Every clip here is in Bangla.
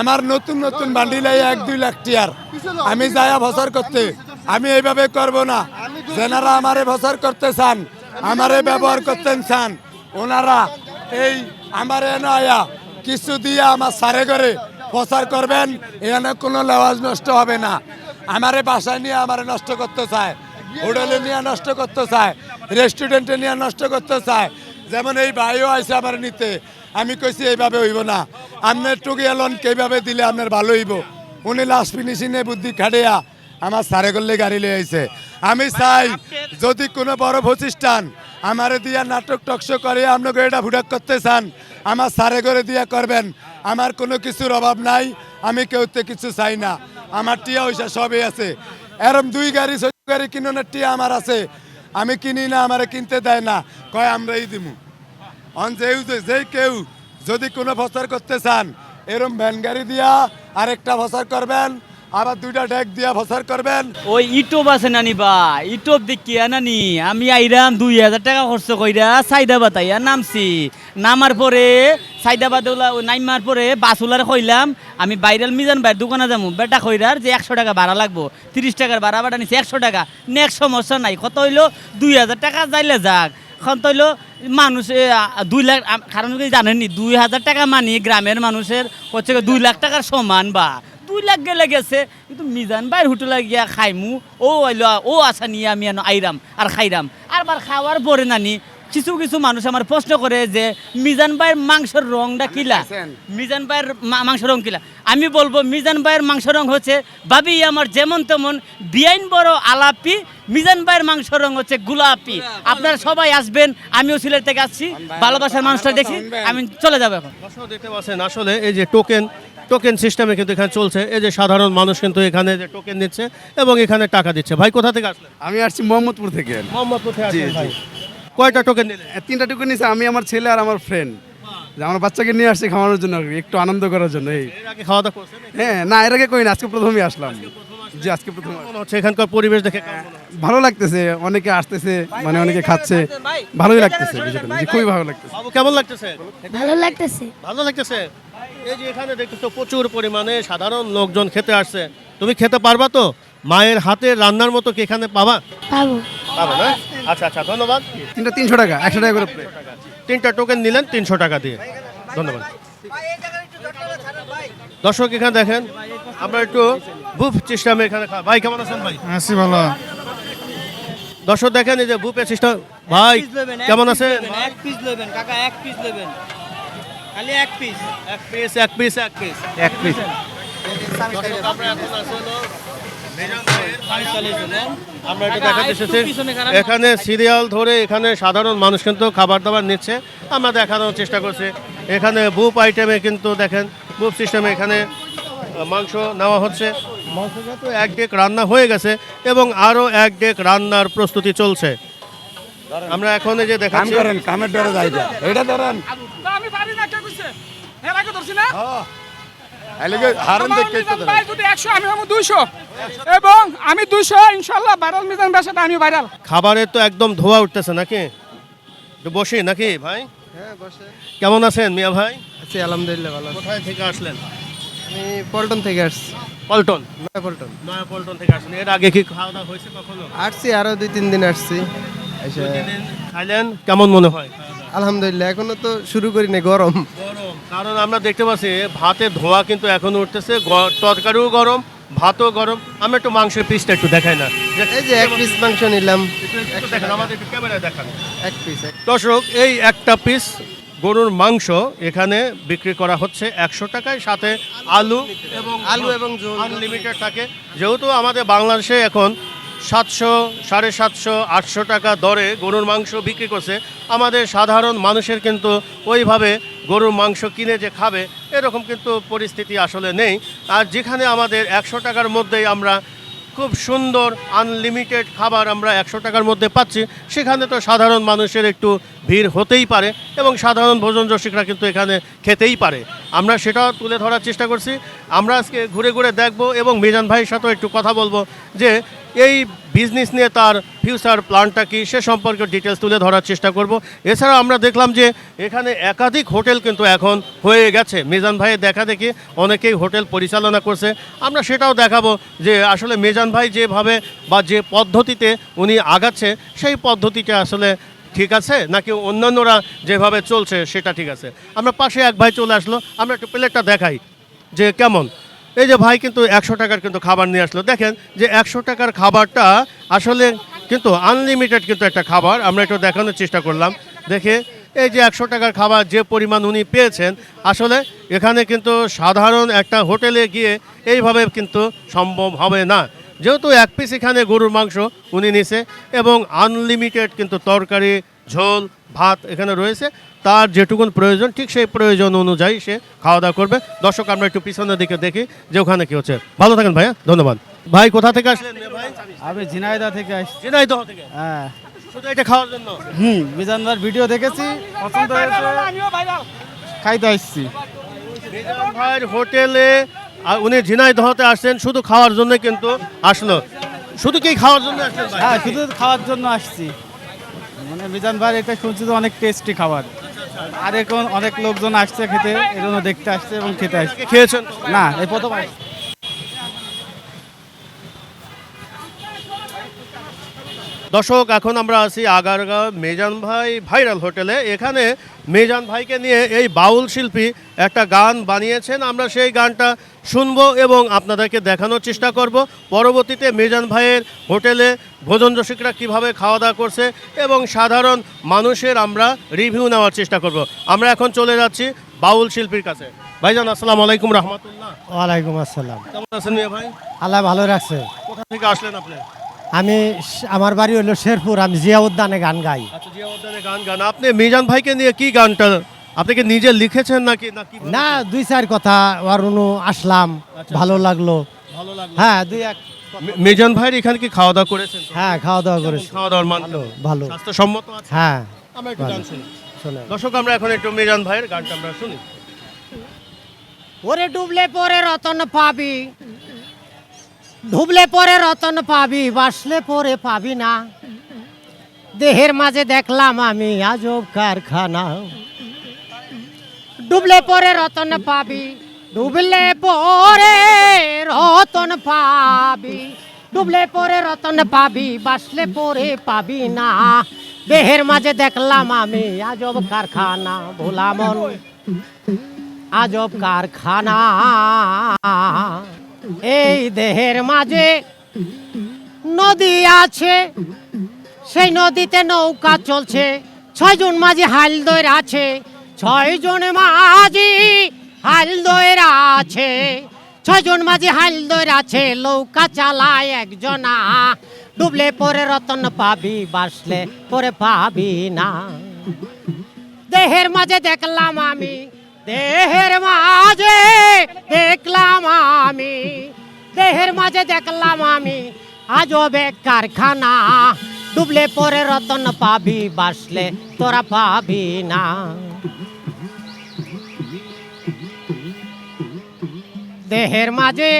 আমার নতুন নতুন বান্ডিলাই এক, দুই লাখ টিয়ার। আমি যায়া বছর করতে, আমি এইভাবে করব না। যেনারা আমারে বছর করতে চান, আমারে ব্যবহার করতে চান, ওনারা এই আমার এনে আয়া কিছু দিয়ে আমার সারে করে প্রচার করবেন, এখানে কোনো লেওয়াজ নষ্ট হবে না। আমারে বাসায় নিয়ে আমারে নষ্ট করতে চায়, হোটেলে নিয়ে নষ্ট করতে চায়, রেস্টুরেন্টে নিয়ে নষ্ট করতে চায়। যেমন এই ভাইও আছে আমার নিতে আমি কইছি, এইভাবে হইব না। আপনার টুকিয়া লোন এইভাবে দিলে আপনার ভালো হইব? উনি লাস্ট ফিনিশিংয়ে বুদ্ধি খাটিয়া আমার সারে করলে গাড়ি লিয়ে আইছে। আমি চাই, যদি কোনো বড় প্রতিষ্ঠান আমারে দিয়া নাটক টকশো করে, আপনাকে এটা ভুটাক করতে চান, আমার সারে করে দিয়া করবেন। আমার কোনো কিছুর অভাব নাই, আমি কেউতে কিছু চাই না। আমার টিয়া পয়সা সবই আছে। এরম দুই গাড়ি গাড়ি কিনোনের টিয়া আমার আছে। আমি কিনি না, আমারে কিনতে দেয় না। কয়, আমরাই দিমু। অন যে কেউ যদি কোনো বছর করতে চান, এরম ভ্যান গাড়ি দিয়া আরেকটা বছর করবেন, আবার দুইটা ডেক দিয়া বছর করবেন। ওই ইউটিউব আছে নানি বা ইউটিউব দেখিয়া নানি আমি আইরাম দুই হাজার টাকা খরচ কইরা সাইদা বাতাইয়া নামছি। নামার পরে সাইদা বাদুলা নাইমার পরে বাসুলার কইলাম, আমি বাইরাল মিজান ভাইয়ের দোকানে যাব বেটা কইরার যে একশো টাকা ভাড়া লাগবো, তিরিশ টাকার ভাড়া ভাড়া নিচ্ছে একশো টাকা। নেক্সট সমস্যা নাই, কত হইল? দুই হাজার টাকা যাইলে যাক। তৈল মানুষ দুই লাখ কারণ কি দুই হাজার টাকা মানি গ্রামের মানুষের হচ্ছে দুই লাখ টাকার সমান বা। দুই লাখ গেলে গেছে, কিন্তু মিজান বাইর হোটেলে গিয়া খাইমু, ও আইলো ও আসা নিয়ে আমি আইরাম আর খাইরাম। আর বার খাওয়ার পরে নানি কিছু কিছু মানুষ আমার প্রশ্ন করে যে মিজান ভাইয়ের মাংসের রংটা কিলা? মিজান ভাইয়ের মা- মাংস রং কিলা? আমি বলব মিজান ভাইয়ের মাংস রং হচ্ছে ভাবি আমার যেমন তেমন বিআইন বড় আলাপি মিজান ভাইয়ের মাংস রং হচ্ছে গুলাপি। আপনারা সবাই আসবেন আমিও সিলেট থেকে আসছি। ভালোবাসার মানুষটা দেখি আমি চলে যাব এখন। দেখতে পাচ্ছেন আসলে এই যে টোকেন টোকেন সিস্টেমে কিন্তু এখানে চলছে। এই যে সাধারণ মানুষ কিন্তু এখানে যে টোকেন দিচ্ছে এবং এখানে টাকা দিচ্ছে। ভাই কোথা থেকে আসলেন? আমি আসছি মোহাম্মদপুর থেকে। মোহাম্মদপুর থেকে জি। কয়টা টোকেন নিলেন তিনটা টুকু নিয়েছে আমি আমার ছেলে আর আমার ফ্রেন্ড আমার বাচ্চাকে নিয়ে আসছি খাওয়ানোর জন্য আর কি, একটু আনন্দ করার জন্য এই। খাওয়া দাওয়া করছেন হ্যাঁ না এর আগে কই না আজকে প্রথমে আসলাম জি আজকে প্রথম হচ্ছে? এখানকার পরিবেশ দেখে? ভালো লাগতেছে অনেকে আসতেছে মানে অনেকে খাচ্ছে। ভালোই লাগতেছে জি, খুবই ভালো লাগতেছে। বাবু কেমন লাগতেছে? ভালো লাগতেছে। ভালো লাগতেছে? এই যে এখানে দেখতেছো প্রচুর পরিমাণে সাধারণ লোকজন খেতে আসছে। তুমি খেতে পারবা তো? মায়ের হাতে রান্নার মতো কি এখানে পাবা? পাবো। পাবো না? আচ্ছা আচ্ছা ধন্যবাদ। তিনটা তিনশো টাকা একশো টাকা করে প্লেট তিনটা টোকেন নিলেন তিনশো টাকা দিয়ে। ধন্যবাদ। দর্শক এখানে দেখেন আমরা একটু বুফ সিস্টেমে এখানে ভাই কেমন আছেন ভাই? আছি ভালো। দর্শক দেখেন এই যে বুফে সিস্টেম ভাই কেমন আছেন? এক পিস লইবেন কাকা এক পিস লইবেন খালি এক পিস এক পিস এক পিস এক পিস এক পিস আমরা এটা দেখাতে এসেছি এখানে সিরিয়াল ধরে এখানে সাধারণ মানুষ কিন্তু খাবার দাবার নিচ্ছে। আমরা দেখানোর চেষ্টা করছি। এখানে বুপ আইটেমে কিন্তু দেখেন বুপ সিস্টেমে এখানে মাংস নেওয়া হচ্ছে। মাংসটা তো এক ডেক রান্না হয়ে গেছে এবং আরও এক ডেক রান্নার প্রস্তুতি চলছে। আমরা এখন এই যে দেখাচ্ছি কামের ডরে যাই এটা ধরেন আমি পারি না কে কইছে? এর আগে ধরছি না? এলিগে হারন দেখতে ভাই যদি একশো আমি হব দুইশো। এবং আমি দুইশো ইনশাল্লাহ ভাইরাল মিজান ব্যবসাটা আমি ভাইরাল খাবারের তো একদম ধোয়া উঠতেছে নাকি? একটু বসি নাকি ভাই? হ্যাঁ বসে। কেমন আছেন মিয়া ভাই? আছি আলহামদুলিল্লাহ ভালো। কোথায় থেকে আসলেন? আমি পল্টন থেকে আসছি। পল্টন? নয়া পল্টন নয়া পল্টন থেকে আসলেন এর আগে কি খাওয়া দাওয়া হয়েছে কখনো? আসছি আরও দুই তিন দিন আসছি। খাইলেন? কেমন মনে হয়? আলহামদুলিল্লাহ এখনও তো শুরু করি নাই গরম। গরম কারণ আমরা দেখতে পাচ্ছি ভাতের ধোয়া কিন্তু এখন উঠতেছে গ- তরকারিও গরম ভাতও গরম। আমরা একটু মাংসের পিসটা একটু দেখাই না। এই যে এক পিস মাংস নিলাম। একটু- একটু দেখান আমাদের একটু ক্যামেরায় দেখান। এক পিস দর্শক এই একটা পিস গরুর মাংস এখানে বিক্রি করা হচ্ছে একশো টাকায় সাথে আলু এবং আলু এবং ঝোল। আনলিমিটেড থাকে। যেহেতু আমাদের বাংলাদেশে এখন সাতশো, সাড়ে সাতশো, আটশো টাকা দরে গরুর মাংস বিক্রি করছে। আমাদের সাধারণ মানুষের কিন্তু ওইভাবে গরুর মাংস কিনে যে খাবে, এরকম কিন্তু পরিস্থিতি আসলে নেই। আর যেখানে আমাদের একশো টাকার মধ্যেই আমরা খুব সুন্দর আনলিমিটেড খাবার আমরা একশো টাকার মধ্যে পাচ্ছি, সেখানে তো সাধারণ মানুষের একটু ভিড় হতেই পারে এবং সাধারণ ভোজন রসিকরা কিন্তু এখানে খেতেই পারে। আমরা সেটাও তুলে ধরার চেষ্টা করছি। আমরা আজকে ঘুরে ঘুরে দেখব এবং মিজান ভাইয়ের সাথেও একটু কথা বলব যে এই বিজনেস নিয়ে তার ফিউচার প্ল্যানটা কী, সে সম্পর্কে ডিটেলস তুলে ধরার চেষ্টা করব। এছাড়া আমরা দেখলাম যে এখানে একাধিক হোটেল কিন্তু এখন হয়ে গেছে। মিজান ভাইয়ের দেখা দেখি অনেকেই হোটেল পরিচালনা করছে। আমরা সেটাও দেখাবো যে আসলে মিজান ভাই যেভাবে বা যে পদ্ধতিতে উনি আগাচ্ছে, সেই পদ্ধতিটা আসলে ঠিক আছে? নাকি অন্যান্যরা যেভাবে চলছে সেটা ঠিক আছে? আমরা পাশে এক ভাই চলে আসলো, আমরা একটু প্লেটটা দেখাই যে কেমন। এই যে ভাই কিন্তু একশো টাকার কিন্তু খাবার নিয়ে আসলো। দেখেন যে একশো টাকার খাবারটা আসলে কিন্তু আনলিমিটেড কিন্তু একটা খাবার। আমরা একটু দেখানোর চেষ্টা করলাম। দেখে এই যে একশো টাকার খাবার যে পরিমাণ উনি পেয়েছেন, আসলে এখানে কিন্তু সাধারণ একটা হোটেলে গিয়ে এইভাবে কিন্তু সম্ভব হবে না। যেহেতু এক পিস এখানে গরুর মাংস উনি নিছে এবং আনলিমিটেড কিন্তু তরকারি ঝোল ভাত এখানে রয়েছে। তার যেটুকুন প্রয়োজন ঠিক সেই প্রয়োজন অনুযায়ী সে খাওয়া দাওয়া করবে। দর্শক আমরা একটু পিছনের দিকে দেখি যে ওখানে কি হচ্ছে। ভালো থাকেন ভাইয়া ধন্যবাদ। ভাই কোথা থেকে আসলেন ভাই? আমি ঝিনাইদা থেকে আসছি। ঝিনাইদহ থেকে? হ্যাঁ। শুধু এটা খাওয়ার জন্য? হুম বিজানদার ভিডিও দেখেছি পছন্দ হয়েছে। খাইতে আসছি। মিজান ভাইয়ের হোটেলে উনি ঝিনাইদহতে আসছেন শুধু খাওয়ার জন্য কিন্তু আসলো। শুধু কি খাওয়ার জন্য আসলেন ভাই? হ্যাঁ শুধু খাওয়ার জন্য আসছি। মানে মিজান ভাই এটা শুনছি তো অনেক টেস্টি খাবার। আর এখন অনেক লোকজন আসছে খেতে এই জন্য দেখতে আসছে এবং খেতে আসছে। খেয়েছেন? না এই প্রথম আসছে। দর্শক এখন আমরা আছি আগারগাঁও মেজান ভাই ভাইরাল হোটেলে। এখানে মেজান ভাইকে নিয়ে এই বাউল শিল্পী একটা গান বানিয়েছেন। আমরা সেই গানটা শুনব এবং আপনাদেরকে দেখানোর চেষ্টা করব। পরবর্তীতে মেজান ভাইয়ের হোটেলে ভোজন রসিকরা কীভাবে খাওয়া দাওয়া করছে এবং সাধারণ মানুষের আমরা রিভিউ নেওয়ার চেষ্টা করব। আমরা এখন চলে যাচ্ছি বাউল শিল্পীর কাছে। ভাইজান আসসালামু আলাইকুম রহমতুল্লাহ। ওয়ালাইকুম আসসালাম। কেমন আছেন মিয়া ভাই? আল্লাহ ভালো রাখছে। কোথা থেকে আসলেন আপনি? আমি আমার বাড়ি হলো শেরপুর আমি জিয়া উদ্যানে গান গাই। আচ্ছা জিয়া উদ্যানে গান গান। আপনি মিজান ভাইকে নিয়ে কি গানটা আপনি কি নিজে লিখেছেন নাকি নাকি না দুই চার কথা অনু আসলাম ভালো লাগল। ভালো লাগল। হ্যাঁ দুই এক মিজান ভাইয়ের এখানে কি খাওয়া দাওয়া করেছেন? হ্যাঁ খাওয়া দাওয়া করেছি। খাওয়া দাওয়ার মান ভালো ভালো। স্বাস্থ্যসম্মত আছে? হ্যাঁ আমরা একটু গান শুনি। দর্শক আমরা এখন একটু মিজান ভাইয়ের গানটা আমরা শুনি। ওরে ডুবলে পরে রতন পাবি ডুবলে পরে রতন পাবি বাসলে পরে পাবি না। দেহের মাঝে দেখলাম আমি আজব কারখানা। ডুবলে পরে রতন পাবি, ডুবলে পরে রতন পাবি, ডুবলে পরে রতন পাবি বাসলে পরে পাবি না। দেহের মাঝে দেখলাম আমি আজব কারখানা ভোলামন আজব কারখানা। এই দেহের মাঝে নদী আছে, সেই নদীতে নৌকা চলছে, ছয়জন মাঝি হাল দৈর আছে ছয়জন মাঝি হাল দৈর আছে। ছয়জন মাঝি হাল দৈর আছে, নৌকা চালায় একজনা। ডুবলে পরে রতন পাবি, বাসলে পরে পাবি না। দেহের মাঝে দেখলাম আমি, দেহের মাঝে দেখলাম আমি, দেহের মাঝে দেখলাম আমি, আজবে কারখানা। ডুবলে পরে রতন পাবি, বাসলে তোরা পাবি না। দেহের মাঝে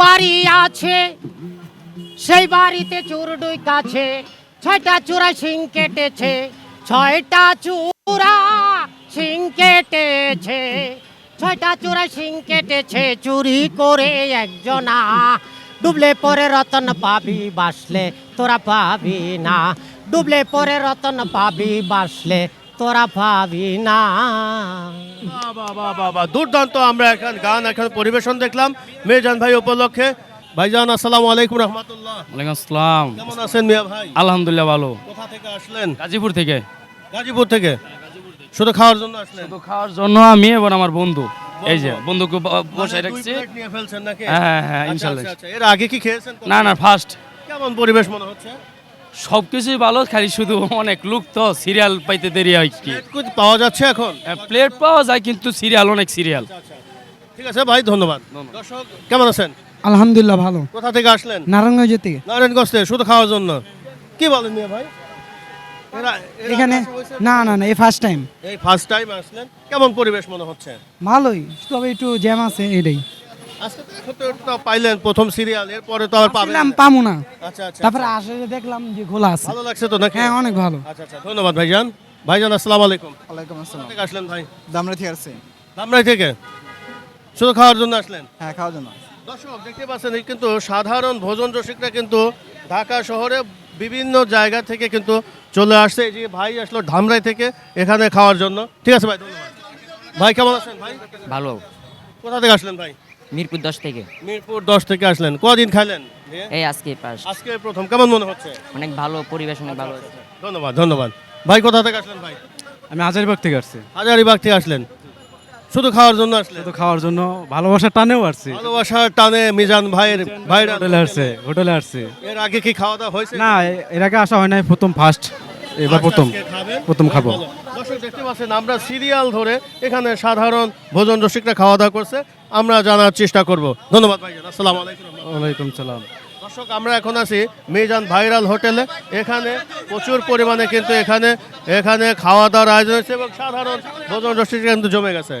বাড়ি আছে, সেই বাড়িতে চোর দুই কাছে ছয়টা চূড়া সিং কেটেছে, ছয়টা চূড়া শিং কেটেছে, ছয়টা চূড়া সিং কেটেছে, চুরি করে একজনা। ডুবলে পরে রতন পাবি বাসলে, তোরা পাবি না। ডুবলে পরে রতন পাবি বাসলে তোরা পাবি না। বাহ, বাহ, বাহ, বাহ, বাহ। দুর্দান্ত আমরা এখন গান এখন পরিবেশন দেখলাম। মিজান ভাই উপলক্ষে। ভাইজান আসসালামু আলাইকুম রহমতুল্লাহ। ওয়ালাইকুম আসসালাম। কেমন আছেন মিয়া ভাই? আলহামদুলিল্লাহ ভালো। কোথা থেকে আসলেন? গাজীপুর থেকে। গাজীপুর থেকে? শুধু খাওয়ার জন্য আসলেন? তো খাওয়ার জন্য আমি এবং আমার বন্ধু। এই যে বন্ধুকে মানে রাখছি। নিয়ে ফেলছেন নাকি? হ্যাঁ, হ্যাঁ, আচ্ছা, ইনশাল্লাহ। আচ্ছা, আচ্ছা। এর আগে কি খেয়েছেন না না ফার্স্ট কেমন পরিবেশ মনে হচ্ছে? সব কিছুই ভালো খালি শুধু অনেক লোক তো সিরিয়াল পাইতে দেরি হয় কি? পাওয়া যাচ্ছে এখন? প্লেট পাওয়া যায় কিন্তু সিরিয়াল অনেক সিরিয়াল ঠিক আছে ভাই ধন্যবাদ। দর্শক কেমন আছেন? আলহামদুলিল্লাহ ভালো। কোথা থেকে আসলেন? নারায়ণগঞ্জ থেকে। নারায়ণগঞ্জ থেকে শুধু খাওয়ার জন্য। কি বলেন মিয়া ভাই? এখানে? না না না এই ফার্স্ট টাইম এই ফার্স্ট টাইম আসলেন। কেমন পরিবেশ মনে হচ্ছে? ভালোই তবে একটু জ্যাম আছে এটাই। আজকে তো এখন তো একটু পাইলেন প্রথম সিরিয়াল এরপরে তো আর পাবেন না। পামু না। আচ্ছা আচ্ছা তারপরে আসে দেখলাম যে খোলা আছে। ভালো লাগছে তো নাকি? হ্যাঁ অনেক ভালো। আচ্ছা আচ্ছা ধন্যবাদ ভাইজান। ভাইজান আসসালামু আলাইকুম। ওয়ালাইকুম আসসালাম। থেকে আসলেন ভাই? দামরা থেকে আসছে। ধামরাই থেকে? শুধু খাওয়ার জন্য আসলেন? হ্যাঁ খাওয়ার জন্য। দর্শক দেখতে পাচ্ছেন এই কিন্তু সাধারণ ভোজন রসিকরা কিন্তু ঢাকা শহরে বিভিন্ন জায়গা থেকে কিন্তু চলে আসছে। এই যে ভাই আসলো ধামরাই থেকে এখানে খাওয়ার জন্য। ঠিক আছে ভাই ধন্যবাদ। ভাই কেমন আছেন ভাই? ভালো। কোথা থেকে আসলেন ভাই? মিরপুর দশ থেকে। মিরপুর দশ থেকে আসলেন। কদিন খাইলেন? এই আজকে পাস। আজকে প্রথম। কেমন মনে হচ্ছে? অনেক ভালো পরিবেশ অনেক ভালো ধন্যবাদ ধন্যবাদ। ভাই কোথা থেকে আসলেন ভাই? আমি হাজারিবাগ থেকে আসছি। হাজারিবাগ থেকে আসলেন। শুধু খাওয়ার জন্য আসলে তো খাওয়ার জন্য ভালোবাসার টানেও আসছি। ভালোবাসার টানে মিজান ভাইয়ের ভাইরা হোটেলে আসছে হোটেলে আসছে। এর আগে কি খাওয়া দাওয়া হয়েছে? না এর আগে আসা হয় নাই প্রথম ফার্স্ট এবার প্রথম প্রথম খাব। দর্শক দেখতে পাচ্ছেন আমরা সিরিয়াল ধরে এখানে সাধারণ ভোজন রসিকরা খাওয়া দাওয়া করছে। আমরা জানার চেষ্টা করব। ধন্যবাদ ভাইজান আসসালামু আলাইকুম। ওয়ালাইকুম সালাম। দর্শক আমরা এখন আছি মিজান ভাইরাল হোটেলে। এখানে প্রচুর পরিমাণে কিন্তু এখানে এখানে খাওয়া দাওয়ার আয়োজন হয়েছে এবং সাধারণ ভোজন রসিকরা কিন্তু জমে গেছে।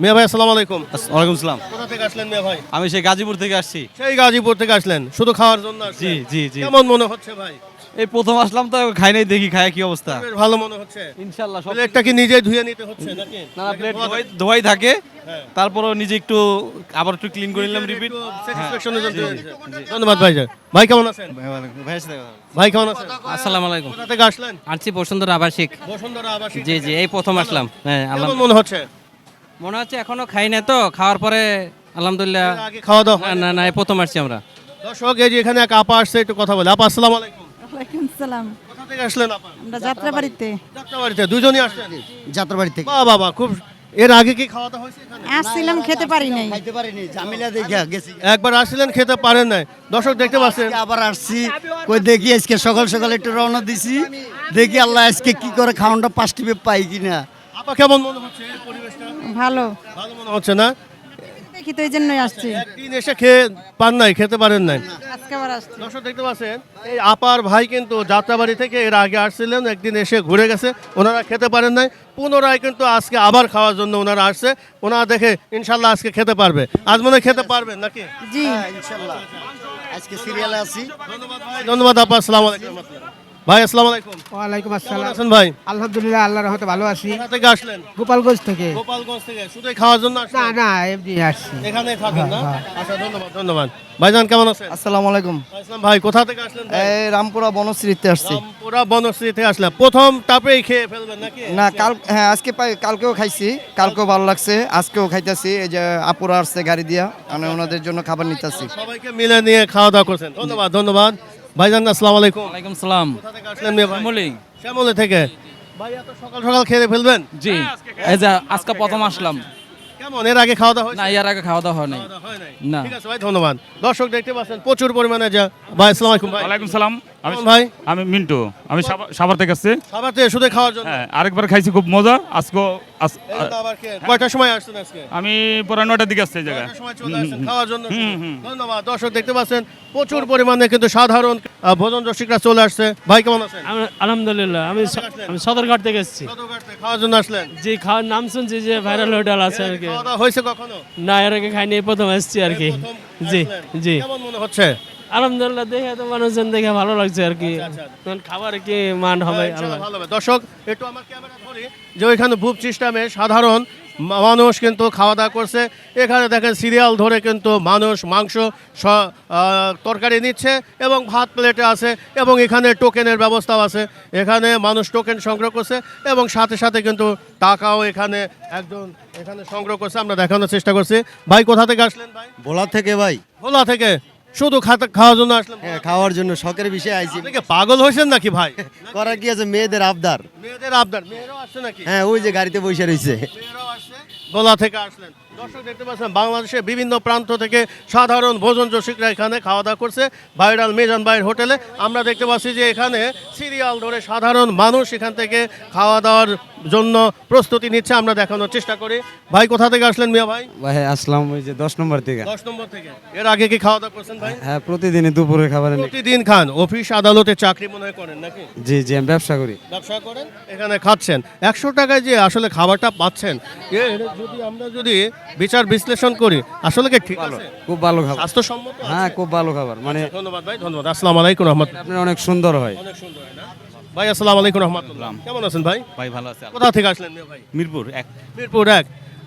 মিয়া ভাই আসসালামু আলাইকুম। ওয়ালাইকুম সালাম কোথা থেকে আসলেন মিয়া ভাই? আমি সেই গাজীপুর থেকে আসছি। সেই গাজীপুর থেকে আসলেন শুধু খাওয়ার জন্য? জি জি জি। কেমন মনে হচ্ছে ভাই? এই প্রথম আসলাম তো খাই নাই দেখি খায় কি অবস্থা। ভালো মনে হচ্ছে। ইনশাল্লাহ সব প্লেটটা কি নিজে ধুয়ে নিতে হচ্ছে নাকি? না না প্লেট ধোয়াই- থাকে। হ্যাঁ। তারপরও নিজে একটু আবার একটু ক্লিন করে নিলাম রিপিট এর জন্য। ধন্যবাদ ভাই ভাই কেমন আছেন? ভাই কেমন আছেন? আসসালামু আলাইকুম। কোথা থেকে আসলেন? আনছি বসুন্ধরা আবাসিক। বসুন্ধরা আবাসিক। জি জি এই প্রথম আসলাম। হ্যাঁ কেমন মনে হচ্ছে? মনে হচ্ছে এখনও খাই না তো খাওয়ার পরে আলহামদুলিল্লাহ আগে খাওয়া দাওয়া না না না এই প্রথম আসছি আমরা। দর্শক এই যে এখানে এক আপা আসছে একটু কথা বলে। আপা আসসালামু আলাইকুম। ওয়ালাইকুম সালাম। কোথা থেকে আসলেন আপা? আমরা যাত্রাবাড়িতে। যাত্রাবাড়িতে দুজনই আসলেন? যাত্রাবাড়ি থেকে বাহ বাবা খুব এর আগে কি খাওয়া দাওয়া হয়েছে এখানে? আসছিলাম খেতে পারি নাই। খাইতে পারিনি ঝামেলা দেখে গেছি। একবার আসছিলেন খেতে পারেন নাই। দর্শক দেখতে পাচ্ছেন। আবার আসছি। কই দেখি আজকে সকাল সকাল একটু রওনা দিছি। দেখি আল্লাহ আজকে কি করে খাওয়ানটা পাঁচ টিপে পাই কিনা। আপা কেমন মনে হচ্ছে পরিবেশটা? ভালো। ভালো মনে হচ্ছে না? দেখি তো এই জন্যই আসছি। একদিন এসে খেয়ে পান নাই খেতে পারেন নাই। আজকে আবার আসছি। দর্শক দেখতে পাচ্ছেন এই আপার ভাই কিন্তু যাত্রাবাড়ি থেকে এর আগে আসছিলেন একদিন এসে ঘুরে গেছে ওনারা খেতে পারেন নাই পুনরায় কিন্তু আজকে আবার খাওয়ার জন্য ওনারা আসছে ওনারা দেখে ইনশাল্লাহ আজকে খেতে পারবে। আজ মনে হয় খেতে পারবেন নাকি? জি। ইনশাল্লাহ। আজকে সিরিয়ালে আছি। ধন্যবাদ ভাই। ধন্যবাদ আপা আসসালামু আলাইকুম। ভাই আসসালামু আলাইকুম। ওয়ালাইকুম কেমন আসসালাম। আছেন ভাই? আলহামদুলিল্লাহ আল্লাহর রহমতে ভালো আছি। কোথা থেকে আসলেন? গোপালগঞ্জ থেকে। গোপালগঞ্জ থেকে। শুধু খাওয়ার জন্য আসলেন না না এমনি আসছি। এখানে থাকেন না? আচ্ছা ধন্যবাদ ধন্যবাদ। ভাইজান কেমন আছেন? আসসালামু আলাইকুম। আসলাম ভাই কোথা থেকে আসলেন ভাই? এই রামপুরা বনশ্রীতে আসছি। রামপুরা বনশ্রী থেকে আসলাম। প্রথম তাপেই খেয়ে ফেলবেন নাকি? না কাল হ্যাঁ আজকে পাই কালকেও খাইছি। কালকেও ভালো লাগছে। আজকেও খাইতাছি। এই যে আপুরা আসছে গাড়ি দিয়া আমি ওনাদের জন্য খাবার নিতেছি। সবাইকে মিলে নিয়ে খাওয়া দাওয়া করছেন। ধন্যবাদ ধন্যবাদ। ভাইজান আসসালামু আলাইকুম। ওয়ালাইকুম সালাম। কোথা থেকে আসলেন মেয়ে ভাই? শ্যামলি। শ্যামলি থেকে। ভাই এত সকাল সকাল খেয়ে ফেলবেন? জি এই যে আজকে প্রথম আসলাম। কেমন এর আগে খাওয়া দাওয়া হয়েছে? না এর আগে খাওয়া দাওয়া হয় নাই। খাওয়া দাওয়া হয় নাই? না। ঠিক আছে ভাই ধন্যবাদ। দর্শক দেখতে পাচ্ছেন প্রচুর পরিমাণে যা ভাই আসসালামু আলাইকুম ভাই। ওয়ালাইকুম সালাম। আমি ভাই? আমি মিন্টু আমি সাভার- সাভার থেকে আসছি। খাবার শুধু খাওয়ার জন্য। হ্যাঁ আরেকবার খাইছি খুব মজা আজকেও আজ- এই তো আবার কে- কয়টার সময় আসছেন আজকে? আমি পরে নয়টার দিকে আসছি জায়গায়। খাওয়ার জন্য। ধন্যবাদ। দর্শক দেখতে পাচ্ছেন প্রচুর পরিমাণে কিন্তু সাধারণ ভোজন রসিকরা চলে আসছে। ভাই কেমন আছেন? আলহামদুলিল্লাহ আমি আমি সদরঘাট থেকে এসেছি। খাওয়ার জন্য আসলেন? যে খাওয়ার নাম শুনছি যে ভাইরাল হোটেল আছে আর কি। হয়েছে কখনো? না এর আগে খাইনি প্রথম এসেছি আর কি। জি জি। কেমন মনে হচ্ছে? আলহামদুলিল্লাহ দেখে তো মানুষজন দেখে ভালো লাগছে আর কি। খাবার কি মান হবে হ্যাঁ। দর্শক একটু আমার ক্যামেরা ধরি যে ওইখানে বুপ সিস্টেমে সাধারণ মানুষ কিন্তু খাওয়া দাওয়া করছে। এখানে দেখেন সিরিয়াল ধরে কিন্তু মানুষ মাংস তরকারি নিচ্ছে এবং ভাত প্লেটে আছে এবং এখানে টোকেনের ব্যবস্থাও আছে। এখানে মানুষ টোকেন সংগ্রহ করছে এবং সাথে সাথে কিন্তু টাকাও এখানে একজন এখানে সংগ্রহ করছে। আমরা দেখানোর চেষ্টা করছি। ভাই কোথা থেকে আসলেন ভাই? ভোলা থেকে ভাই। ভোলা থেকে। শুধু খাতে খাওয়ার জন্য আসলেন হ্যাঁ খাওয়ার জন্য শখের বিষয়ে আইছি আপনি কি পাগল হয়েছেন নাকি ভাই? করা কি আছে? মেয়েদের আবদার। মেয়েদের আবদার। মেয়েরাও আসছে নাকি? হ্যাঁ ওই যে গাড়িতে বসে রয়েছে। মেয়েরাও আসছে। থেকে আসলেন। দর্শক দেখতে পাচ্ছেন বাংলাদেশের বিভিন্ন প্রান্ত থেকে সাধারণ ভোজন রসিকরা এখানে খাওয়া দাওয়া করছে ভাইরাল মেজান ভাইয়ের হোটেলে। আমরা দেখতে পাচ্ছি যে এখানে সিরিয়াল ধরে সাধারণ মানুষ এখান থেকে খাওয়া দাওয়ার জন্য প্রস্তুতি নিচ্ছে আমরা দেখানোর চেষ্টা করি। ভাই কোথা থেকে আসলেন মিয়া ভাই? ভাই আসলাম ওই যে দশ নম্বর থেকে। দশ নম্বর থেকে। এর আগে কি খাওয়া দাওয়া করছেন ভাই? হ্যাঁ প্রতিদিনই দুপুরে খাবার প্রতিদিন খান। অফিস আদালতে চাকরি মনে করেন নাকি? জি জি আমি ব্যবসা করি। ব্যবসা করেন? এখানে খাচ্ছেন। একশো টাকায় যে আসলে খাবারটা পাচ্ছেন এর যদি আমরা যদি বিচার বিশ্লেষণ করি আসলে কি ঠিক আছে? খুব ভালো খাবার। স্বাস্থ্যসম্মত হ্যাঁ খুব ভালো খাবার। মানে ধন্যবাদ ভাই ধন্যবাদ। আসসালামু আলাইকুম রহমতুল্লাহ আপনার অনেক সুন্দর হয়। অনেক সুন্দর হয় না? ভাই আসসালামু আলাইকুম রহমতুল্লাহ। কেমন আছেন ভাই? ভাই ভালো আছে। কোথা থেকে আসলেন ভাই? মিরপুর এক। মিরপুর এক।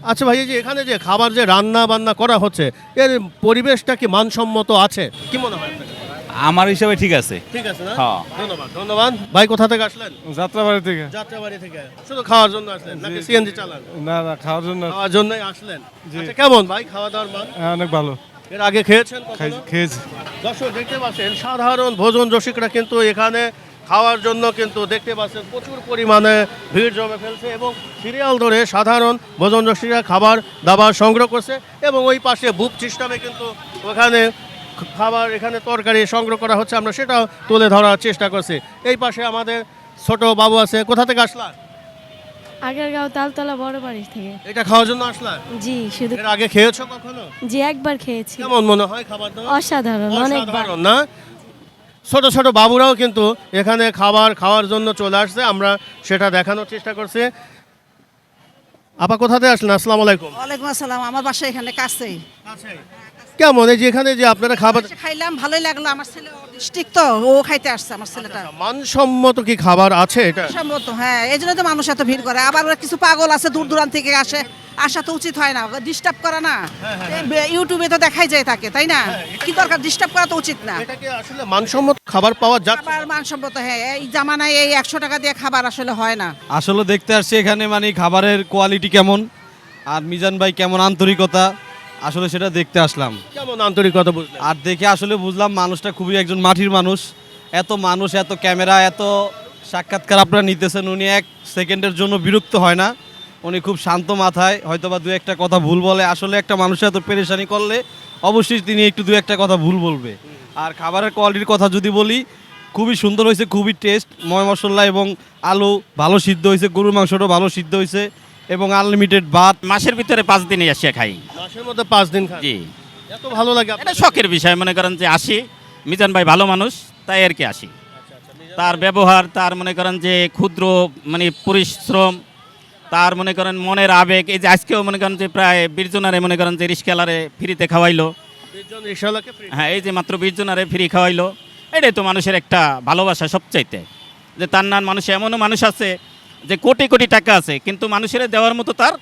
আচ্ছা ভাই এই যে এখানে যে খাবার যে রান্না বান্না করা হচ্ছে এর পরিবেশটা কি মানসম্মত আছে? কি মনে হয় আমার হিসাবে ঠিক আছে। ঠিক আছে না? হ্যাঁ। ধন্যবাদ ধন্যবাদ। ভাই কোথা থেকে আসলেন? যাত্রাবাড়ি থেকে। যাত্রাবাড়ি থেকে। শুধু খাওয়ার জন্য আসলেন নাকি সিএনজি চালান? না না খাওয়ার জন্য। খাওয়ার জন্যই আসলেন। আচ্ছা কেমন ভাই খাওয়া দাওয়ার মান অনেক ভালো। এর আগে খেয়েছেন কখনো? খেয়েছি। দর্শক দেখতে পাচ্ছেন সাধারণ ভোজন রসিকরা কিন্তু এখানে খাওয়ার জন্য কিন্তু দেখতে পাচ্ছেন প্রচুর পরিমাণে ভিড় জমে ফেলছে এবং সিরিয়াল ধরে সাধারণ ভোজন রসিকরা খাবার দাবার সংগ্রহ করছে এবং ওই পাশে বুক সিস্টেমে কিন্তু ওখানে খাবার এখানে তরকারি সংগ্রহ করা হচ্ছে। আমরা সেটাও তুলে ধরার চেষ্টা করছি। এই পাশে আমাদের ছোট বাবু আছে। কোথা থেকে আসলা আগের গাঁও তালতলা বড় বাড়ি থেকে। এটা খাওয়ার জন্য আসলা জি শুধু এর আগে খেয়েছো কখনো? জি একবার খেয়েছি। কেমন মনে হয় খাবার দাবার? অসাধারণ অনেকবার। না? ছোট ছোট বাবুরাও কিন্তু এখানে খাবার খাওয়ার জন্য চলে আসছে। আমরা সেটা দেখানোর চেষ্টা করছি। আপা কোথাতে আসলেন? আসসালামু আলাইকুম। ওয়ালাইকুম আসসালাম। আমার বাসা এখানে কাছেই। কেমন? এই যে এখানে যে আপনারা খাবার খাইলাম ভালোই লাগল। আমার ছেলে ডিস্ট্রিক্ট তো ও খাইতে আসছে আমার ছেলেটা। মানসম্মত কি খাবার আছে এটা? সম্ভবত হ্যাঁ এই জন্য তো মানুষ এত ভিড় করে। আবার ওরা কিছু পাগল আছে দূর দূরান্ত থেকে আসে। আসা তো উচিত হয় না ডিস্টার্ব করা না। ইউটিউবে তো দেখাই যায় তাকে তাই না? কি দরকার ডিস্টার্ব করা তো উচিত না। এটা কি আসলে মানসম্মত খাবার পাওয়া যাচ্ছে খাবার মানসম্মত হ্যাঁ এই জামানায় এই একশো টাকা দিয়ে খাবার আসলে হয় না। আসলে দেখতে আসছি এখানে মানে খাবারের কোয়ালিটি কেমন আর মিজান ভাই কেমন আন্তরিকতা। আসলে সেটা দেখতে আসলাম। কেমন আন্তরিকতা বুঝলেন? আর দেখে আসলে বুঝলাম মানুষটা খুবই একজন মাটির মানুষ। এত মানুষ এত ক্যামেরা এত সাক্ষাৎকার আপনারা নিতেছেন উনি এক সেকেন্ডের জন্য বিরক্ত হয় না। উনি খুব শান্ত মাথায় হয়তো বা দু একটা কথা ভুল বলে। আসলে একটা মানুষের এত পেরেশানি করলে অবশ্যই তিনি একটু দু একটা কথা ভুল বলবে। আর খাবারের কোয়ালিটির কথা যদি বলি খুবই সুন্দর হয়েছে খুবই টেস্ট ময় মশলা এবং আলু ভালো সিদ্ধ হয়েছে গরুর মাংসটাও ভালো সিদ্ধ হয়েছে। এবং আনলিমিটেড ভাত। মাসের ভিতরে পাঁচ দিনে আসিয়া খাই। মাসের মধ্যে পাঁচ দিন খান জি। এত ভালো লাগে এটা শখের বিষয় মনে করেন যে আসি। মিজান ভাই ভালো মানুষ তাই আর কি আসি। তার ব্যবহার তার মনে করেন যে ক্ষুদ্র মানে পরিশ্রম তার মনে করেন মনের আবেগ এই যে আজকেও মনে করেন যে প্রায় বীরজনারে মনে করেন যে রিস্কেলারে ফ্রিতে খাওয়াইলো। হ্যাঁ এই যে মাত্র বীরজনারে ফ্রি খাওয়াইলো। এটাই তো মানুষের একটা ভালোবাসা সবচাইতে। যে তার নাম মানুষ এমনও মানুষ আছে যে কোটি কোটি টাকা আছে কিন্তু মানুষের দেওয়ার মতো তার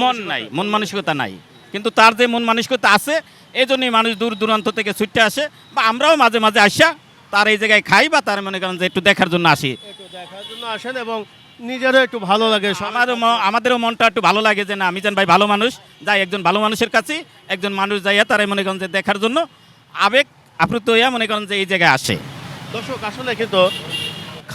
মন নাই মন মানসিকতা নাই। কিন্তু তার যে মন মানসিকতা আছে এই জন্যই মানুষ দূর দূরান্ত থেকে ছুটতে আসে বা আমরাও মাঝে মাঝে আসা তার এই জায়গায় খাই বা তার মনে করেন যে একটু দেখার জন্য আসি। একটু দেখার জন্য আসেন এবং নিজেরও একটু ভালো লাগে। আমারও আমাদেরও মনটা একটু ভালো লাগে যে না মিজান ভাই ভালো মানুষ যাই একজন ভালো মানুষের কাছে একজন মানুষ যাইয়া তারাই মনে করেন যে দেখার জন্য আবেগ আপ্লুত হইয়া মনে করেন যে এই জায়গায় আসে। দর্শক আসলে কিন্তু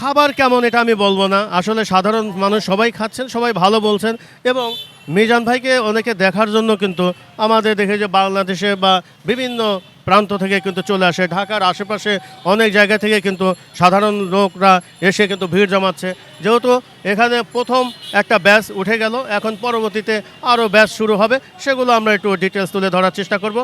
খাবার কেমন এটা আমি বলব না। আসলে সাধারণ মানুষ সবাই খাচ্ছেন, সবাই ভালো বলছেন এবং মিজান ভাইকে অনেকে দেখার জন্য কিন্তু আমাদের দেখে যে বাংলাদেশে বা বিভিন্ন প্রান্ত থেকে কিন্তু চলে আসে। ঢাকার আশেপাশে অনেক জায়গা থেকে কিন্তু সাধারণ লোকরা এসে কিন্তু ভিড় জমাচ্ছে। যেহেতু এখানে প্রথম একটা ব্যাচ উঠে গেল, এখন পরবর্তীতে আরও ব্যাচ শুরু হবে, সেগুলো আমরা একটু ডিটেলস তুলে ধরার চেষ্টা করব।